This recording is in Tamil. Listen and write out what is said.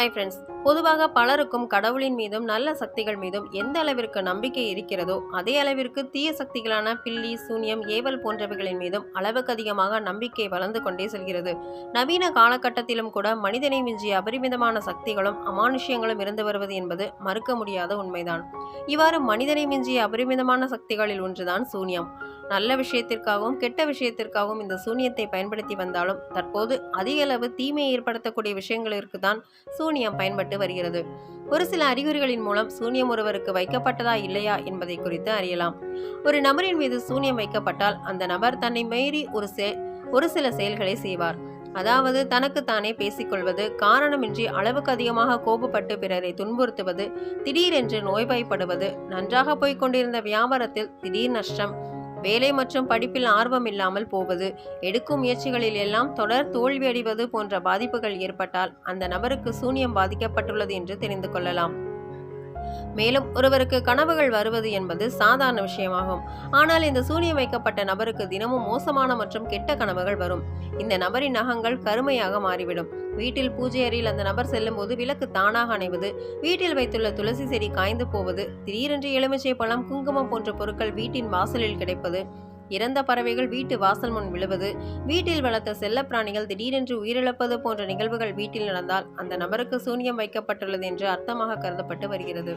ஹாய் ஃப்ரெண்ட்ஸ் பொதுவாக பலருக்கும் கடவுளின் மீதும் நல்ல சக்திகள் மீதும் எந்த அளவிற்கு நம்பிக்கை இருக்கிறதோ அதே அளவிற்கு தீய சக்திகளான பில்லி சூன்யம் ஏவல் போன்றவைகளின் மீதும் அளவுக்கு அதிகமாக நம்பிக்கை வளர்ந்து கொண்டே செல்கிறது. நவீன காலகட்டத்திலும் கூட மனிதனை மிஞ்சிய அபரிமிதமான சக்திகளும் அமானுஷ்யங்களும் இருந்து வருவது என்பது மறுக்க முடியாத உண்மைதான். இவ்வாறு மனிதனை மிஞ்சிய அபரிமிதமான சக்திகளில் ஒன்றுதான் சூன்யம். நல்ல விஷயத்திற்காகவும் கெட்ட விஷயத்திற்காகவும் இந்த சூனியத்தை பயன்படுத்தி வந்தாலும் தற்போது அதிக அளவு தீமையை ஏற்படுத்தக்கூடிய விஷயங்களிற்கு தான் சூனியம் பயன்பட்டு வருகிறது. ஒரு சில அறிகுறிகளின் மூலம் சூனியம் ஒருவருக்கு வைக்கப்பட்டதா இல்லையா என்பதை குறித்து அறியலாம். ஒரு நபரின் மீது சூனியம் வைக்கப்பட்டால் அந்த நபர் தன்னை மீறி ஒரு செ ஒரு சில செயல்களை செய்வார். அதாவது தனக்கு தானே பேசிக்கொள்வது காரணமின்றி அளவுக்கு அதிகமாக கோபப்பட்டு பிறரை துன்புறுத்துவது திடீரென்று நோய்வாய்ப்படுவது நன்றாக போய்க் கொண்டிருந்த வியாபாரத்தில் திடீர் நஷ்டம் வேலை மற்றும் படிப்பில் ஆர்வம் இல்லாமல் போவது எடுக்கும் முயற்சிகளில் எல்லாம் தொடர் தோல்வியடைவது போன்ற பாதிப்புகள் ஏற்பட்டால் அந்த நபருக்கு சூனியம் பாதிக்கப்பட்டுள்ளது என்று தெரிந்து கொள்ளலாம். மேலும் ஒருவருக்கு கனவுகள் வருவது என்பது சாதாரண விஷயமாகும். ஆனால் இந்த சூனியம் வைக்கப்பட்ட நபருக்கு தினமும் மோசமான மற்றும் கெட்ட கனவுகள் வரும். இந்த நபரின் நகங்கள் கருமையாக மாறிவிடும். வீட்டில் பூஜை அறையில் அந்த நபர் செல்லும்போது விளக்கு தானாக அணைவது வீட்டில் வைத்துள்ள துளசி செடி காய்ந்து போவது திடீரென்று எலுமிச்சை பழம் குங்குமம் போன்ற பொருட்கள் வீட்டின் வாசலில் கிடைப்பது இறந்த பறவைகள் வீட்டு வாசல் முன் விழுவது வீட்டில் வளர்த்த செல்லப்பிராணிகள் திடீரென்று உயிரிழப்பது போன்ற நிகழ்வுகள் வீட்டில் நடந்தால் அந்த நபருக்கு சூனியம் வைக்கப்பட்டுள்ளது என்று அர்த்தமாக கருதப்பட்டு வருகிறது.